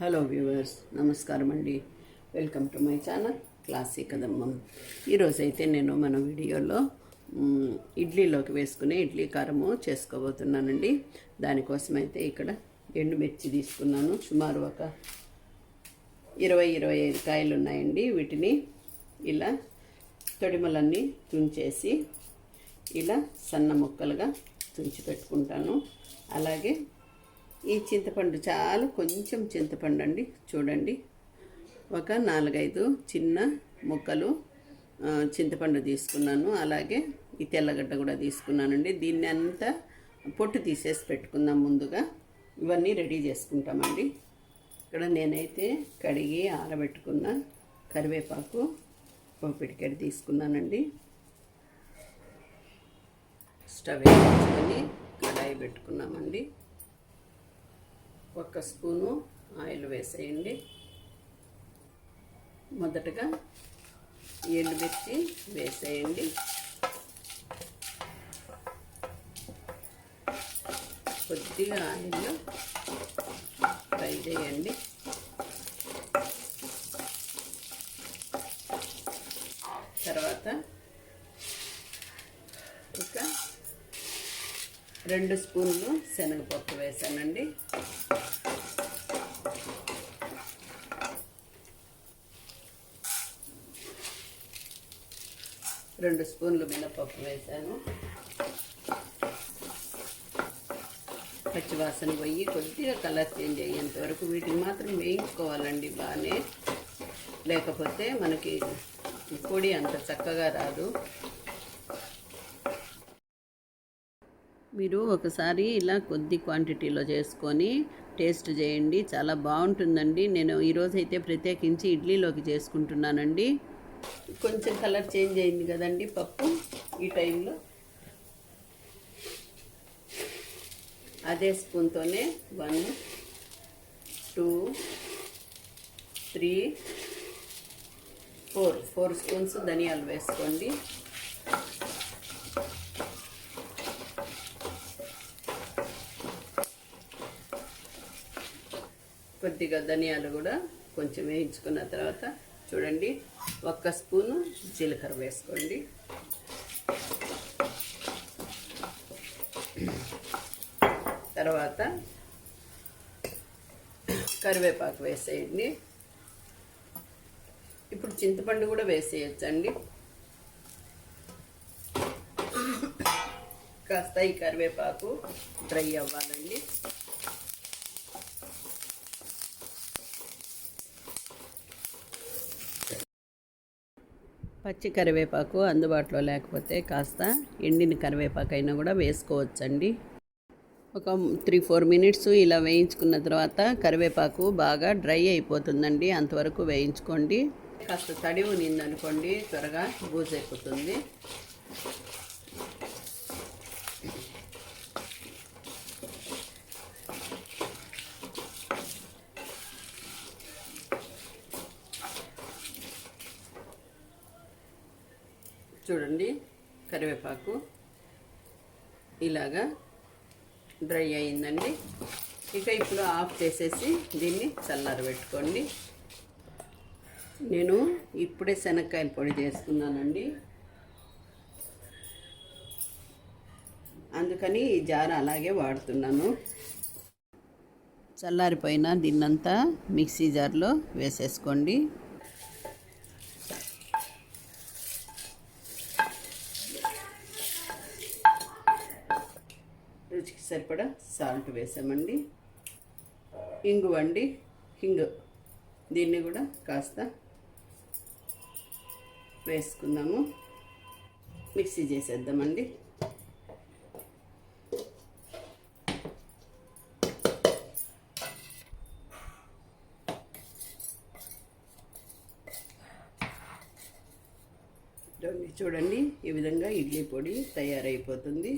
Hello viewers నమస్కారం అండి. Welcome to my channel classy కదమ్మం. ఈరోజు అయితే నేను మన వీడియోలో ఇడ్లీలోకి వేసుకునే ఇడ్లీ కారము చేసుకోబోతున్నానండి. దానికోసం అయితే ఇక్కడ ఎండుమిర్చి తీసుకున్నాను. సుమారు ఒక ఇరవై ఇరవై ఐదు కాయలు ఉన్నాయండి వీటిని ఇలా తొడిమలన్నీ తుంచేసి ఇలా సన్న ముక్కలుగా తుంచి పెట్టుకుంటాను. అలాగే ఈ చింతపండు చాలా. కొంచెం చింతపండు అండి. చూడండి. ఒక నాలుగైదు చిన్న ముక్కలు చింతపండు తీసుకున్నాను. అలాగే ఈ తెల్లగడ్డ కూడా తీసుకున్నానండి. దీన్ని అంతా పొట్టు తీసేసి పెట్టుకుందాం ముందుగా. ఇవన్నీ రెడీ చేసుకుంటామండి. ఇక్కడ నేనైతే కడిగి ఆరబెట్టుకున్న కరివేపాకు ఒక పిడికెడు తీసుకున్నానండి. స్టవ్ వేసుకొని కడాయి పెట్టుకున్నామండి. ఒక స్పూను ఆయిల్ వేసేయండి. మొదటగా ఎండుమిర్చి వేసేయండి. కొద్దిగా ఆయిల్ ఫ్రై చేయండి. తర్వాత ఒక రెండు స్పూన్లు శనగపప్పు వేసానండి. రెండు స్పూన్లు మినపప్పు వేసాను. పచ్చివాసన పోయి కొద్దిగా కలర్ చేంజ్ అయ్యేంత వరకు వీటిని మాత్రం వేయించుకోవాలండి బాగానే. లేకపోతే మనకి పొడి అంత చక్కగా రాదు. మీరు ఒకసారి ఇలా కొద్ది క్వాంటిటీలో చేసుకొని టేస్ట్ చేయండి. చాలా బాగుంటుందండి. నేను ఈరోజు అయితే ప్రత్యేకించి ఇడ్లీలోకి చేసుకుంటున్నానండి. కొంచెం కలర్ చేంజ్ అయింది కదండి పప్పు ఈ టైంలో. అదే స్పూన్తోనే one two three four. Four spoons ధనియాలు వేసుకోండి. కొద్దిగా ధనియాలు కూడా కొంచెం వేయించుకున్న తర్వాత చూడండి. ఒక్క స్పూను జీలకర్ర వేసుకోండి. తర్వాత కరివేపాకు వేసేయండి. ఇప్పుడు చింతపండు కూడా వేసేయచ్చండి. కాస్త ఈ కరివేపాకు డ్రై అవ్వాలండి. పచ్చి కరివేపాకు అందుబాటులో లేకపోతే కాస్త ఎండిన కరివేపాకు అయినా కూడా వేసుకోవచ్చండి. ఒక త్రీ ఫోర్ మినిట్స్ ఇలా వేయించుకున్న తర్వాత కరివేపాకు బాగా డ్రై అయిపోతుందండి. అంతవరకు వేయించుకోండి. కాస్త తడి ఉన్నిందనుకోండి త్వరగా బూజ్ అయిపోతుంది చూడండి కరివేపాకు. ఇలాగా డ్రై అయిందండి. ఇక ఇప్పుడు ఆఫ్ చేసేసి దీన్ని చల్లారబెట్టుకోండి నేను ఇప్పుడే శనక్కాయల పొడి చేసుకున్నానండి. అందుకని ఈ జార అలాగే వాడుతున్నాను. చల్లారిపోయిన దీన్నంతా మిక్సీ జార్లో వేసేసుకోండి. రుచికి సరిపడా సాల్ట్ వేసామండి. ఇంగు అండి హింగు దీన్ని కూడా కాస్త వేసుకుందాము. మిక్సీ చేసేద్దామండి. చూడండి ఈ విధంగా ఇడ్లీ పొడి తయారైపోతుంది.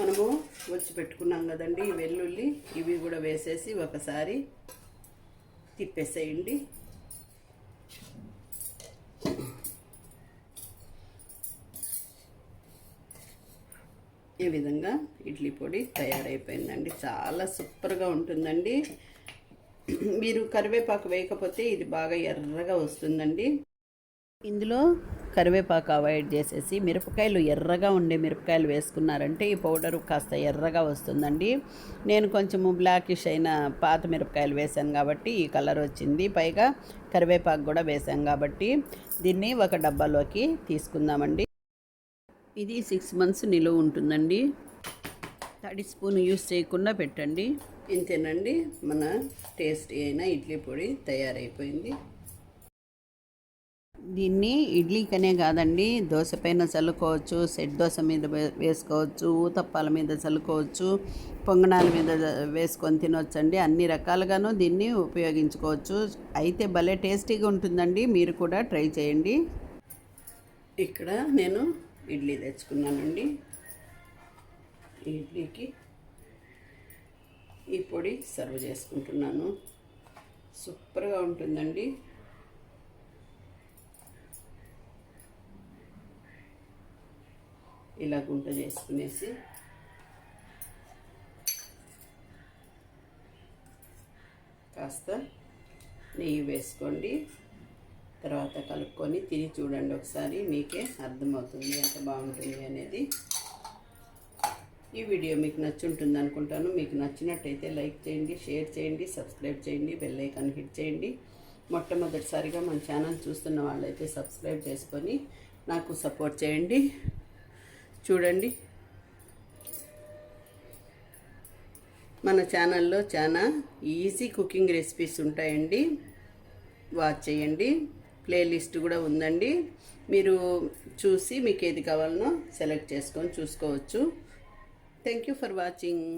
మనము వచ్చి పెట్టుకున్నాం కదండి వెల్లుల్లి ఇవి కూడా వేసేసి ఒకసారి తిప్పేసేయండి. ఈ విధంగా ఇడ్లీ పొడి తయారైపోయిందండి. చాలా సూపర్గా ఉంటుందండి. మీరు కరివేపాకు వేయకపోతే ఇది బాగా ఎర్రగా వస్తుందండి. ఇందులో కరివేపాకు అవాయిడ్ చేసేసి మిరపకాయలు ఎర్రగా ఉండే మిరపకాయలు వేసుకున్నారంటే ఈ పౌడర్ కాస్త ఎర్రగా వస్తుందండి. నేను కొంచెము బ్లాకిష్ అయిన పాత మిరపకాయలు వేసాను కాబట్టి ఈ కలర్ వచ్చింది. పైగా కరివేపాకు కూడా వేసాం కాబట్టి దీన్ని ఒక డబ్బాలోకి తీసుకుందామండి. ఇది సిక్స్ మంత్స్ నిలువ ఉంటుందండి. తడి స్పూన్ యూస్ చేయకుండా పెట్టండి. ఇంతేనండి మన టేస్టీ అయిన ఇడ్లీ పొడి తయారైపోయింది. దీన్ని ఇడ్లీకనే కాదండి. దోశ పైన చల్లుకోవచ్చు సెట్ దోశ మీద వే- వేసుకోవచ్చు ఊతప్పాల మీద చల్లుకోవచ్చు పొంగనాల మీద వేసుకొని తినొచ్చండి. అన్ని రకాలుగాను దీన్ని ఉపయోగించుకోవచ్చు. అయితే భలే టేస్టీగా ఉంటుందండి. మీరు కూడా ట్రై చేయండి. ఇక్కడ నేను ఇడ్లీ తెచ్చుకున్నానండి. ఇడ్లీకి ఈ పొడి సర్వ్ చేసుకుంటున్నాను. సూపర్గా ఉంటుందండి. ఇలా గుంట చేసుకునేసి. కాస్త నెయ్యి వేసుకోండి. తర్వాత కలుపుకొని తిని చూడండి ఒకసారి మీకే అర్థమవుతుంది ఎంత బాగుంటుంది అనేది. ఈ వీడియో మీకు నచ్చుంటుంది అనుకుంటాను. మీకు నచ్చినట్టయితే లైక్ చేయండి షేర్ చేయండి సబ్స్క్రైబ్ చేయండి బెల్ ఐకాన్ హిట్ చేయండి. మొట్టమొదటిసారిగా మన ఛానల్ చూస్తున్న వాళ్ళైతే సబ్స్క్రైబ్ చేసుకొని నాకు సపోర్ట్ చేయండి. చూడండి. మన ఛానల్లో చాలా ఈజీ కుకింగ్ రెసిపీస్ ఉంటాయండి. వాచ్ చేయండి. ప్లేలిస్ట్ కూడా ఉందండి. మీరు చూసి మీకు ఏది కావాలనో సెలెక్ట్ చేసుకొని చూసుకోవచ్చు. Thank you for watching.